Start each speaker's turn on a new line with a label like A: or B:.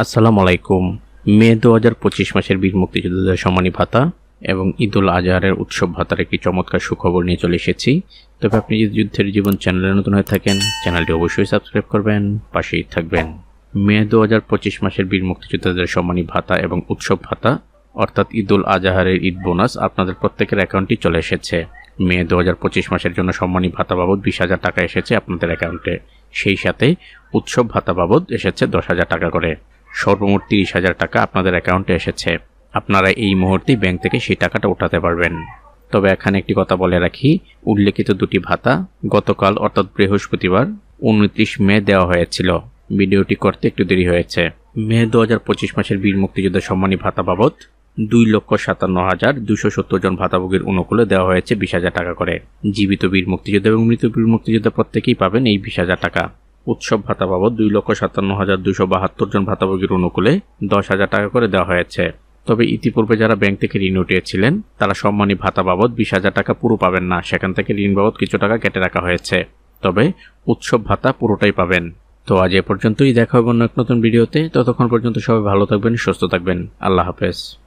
A: আসসালামু আলাইকুম। মে দু হাজার পঁচিশ মাসের বীর মুক্তিযোদ্ধাদের সম্মানী ভাতা এবং ঈদুল আজহারের উৎসব ভাতার একটি চমৎকার সুখবর নিয়ে চলে এসেছি। তবে আপনি যদি যুদ্ধের জীবন চ্যানেলে নতুন হয়ে থাকেন, চ্যানেলটি অবশ্যই সাবস্ক্রাইব করবেন, পাশেই থাকবেন। মে দু হাজার পঁচিশ মাসের বীর মুক্তিযোদ্ধাদের সম্মানী ভাতা এবং উৎসব ভাতা, অর্থাৎ ঈদুল আজহারের ঈদ বোনাস আপনাদের প্রত্যেকের অ্যাকাউন্টে চলে এসেছে। মে দু হাজার পঁচিশ মাসের জন্য সম্মানী ভাতা বাবদ বিশ হাজার টাকা এসেছে আপনাদের অ্যাকাউন্টে। সেই সাথে উৎসব ভাতা বাবদ এসেছে দশ হাজার টাকা করে। সর্বমোট তিরিশ হাজার টাকা আপনাদের অ্যাকাউন্টে এসেছে। আপনারা এই মুহূর্তেই ব্যাংক থেকে সেই টাকাটা উঠাতে পারবেন। তবে এখানে একটি কথা বলে রাখি, উল্লেখিত দুটি ভাতা গতকাল, অর্থাৎ বৃহস্পতিবার, উনত্রিশ মে দেওয়া হয়েছিল। ভিডিওটি করতে একটু দেরি হয়েছে। মে দু হাজার পঁচিশ মাসের বীর মুক্তিযোদ্ধা সম্মানী ভাতা বাবদ দুই লক্ষ সাতান্ন হাজার দুশো সত্তর জন ভাতাভোগীর অনুকূলে দেওয়া হয়েছে বিশ হাজার টাকা করে। জীবিত বীর মুক্তিযোদ্ধা এবং মৃত বীর মুক্তিযোদ্ধা প্রত্যেকেই পাবেন এই বিশ হাজার টাকা। উৎসব ভাতা বাবদ দুই লক্ষ সাতান্ন হাজার দুশো বাহাত্তর জন ভাতাভোগীর অনুকূলে দশ হাজার টাকা করে দেওয়া হয়েছে। তবে ইতিপূর্বে যারা ব্যাংক থেকে ঋণ উঠিয়েছিলেন, তারা সম্মানী ভাতা বাবদ বিশ হাজার টাকা পুরো পাবেন না। সেখান থেকে ঋণ বাবদ কিছু টাকা কেটে রাখা হয়েছে। তবে উৎসব ভাতা পুরোটাই পাবেন। তো আজ এ পর্যন্তই। দেখা হবে অন্য এক নতুন ভিডিওতে। ততক্ষণ পর্যন্ত সবাই ভালো থাকবেন, সুস্থ থাকবেন। আল্লাহ হাফেজ।